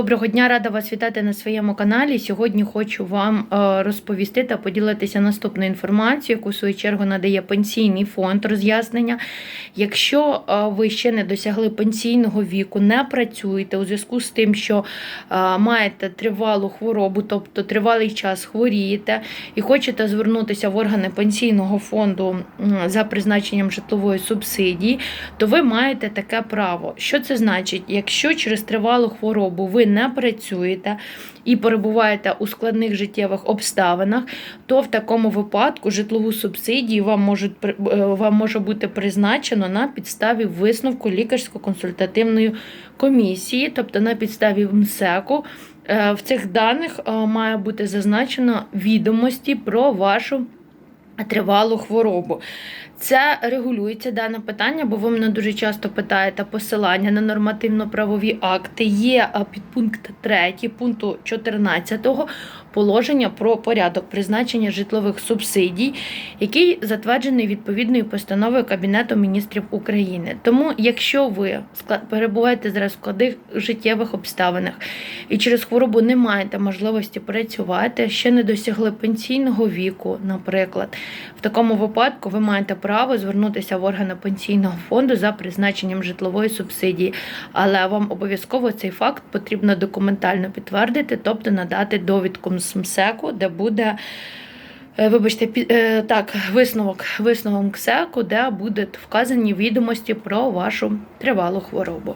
Доброго дня, рада вас вітати на своєму каналі. Сьогодні хочу вам е, розповісти та поділитися наступною інформацією, яку в свою чергу надає пенсійний фонд роз'яснення. Якщо е, ви ще не досягли пенсійного віку, не працюєте у зв'язку з тим, що е, маєте тривалу хворобу, тобто тривалий час хворієте, і хочете звернутися в органи пенсійного фонду за призначенням житлової субсидії, то ви маєте таке право. Що це значить? Якщо через тривалу хворобу ви не працюєте і перебуваєте у складних життєвих обставинах, то в такому випадку житлову субсидію вам можуть е, вам може бути призначено на підставі висновку лікарсько-консультативної комісії, тобто на підставі МСЕКу. Е, В цих даних е, має бути зазначено відомості про вашу тривалу хворобу. Це регулюється дане питання, бо ви мене дуже часто питаєте посилання на нормативно-правові акти. Є а, підпункт 3 пункту 14 положення про порядок призначення житлових субсидій, який затверджений відповідною постановою Кабінету міністрів України. Тому, якщо ви перебуваєте зараз в складних життєвих обставинах і через хворобу не маєте можливості працювати, ще не досягли пенсійного віку, наприклад, в такому випадку ви маєте право звернутися в органи пенсійного фонду за призначенням житлової субсидії, але вам обов'язково цей факт потрібно документально підтвердити, тобто надати довідку з МСЕКу, де буде. е, Вибачте, е, так, висновок, висновок МСЕКу, де будуть вказані відомості про вашу тривалу хворобу.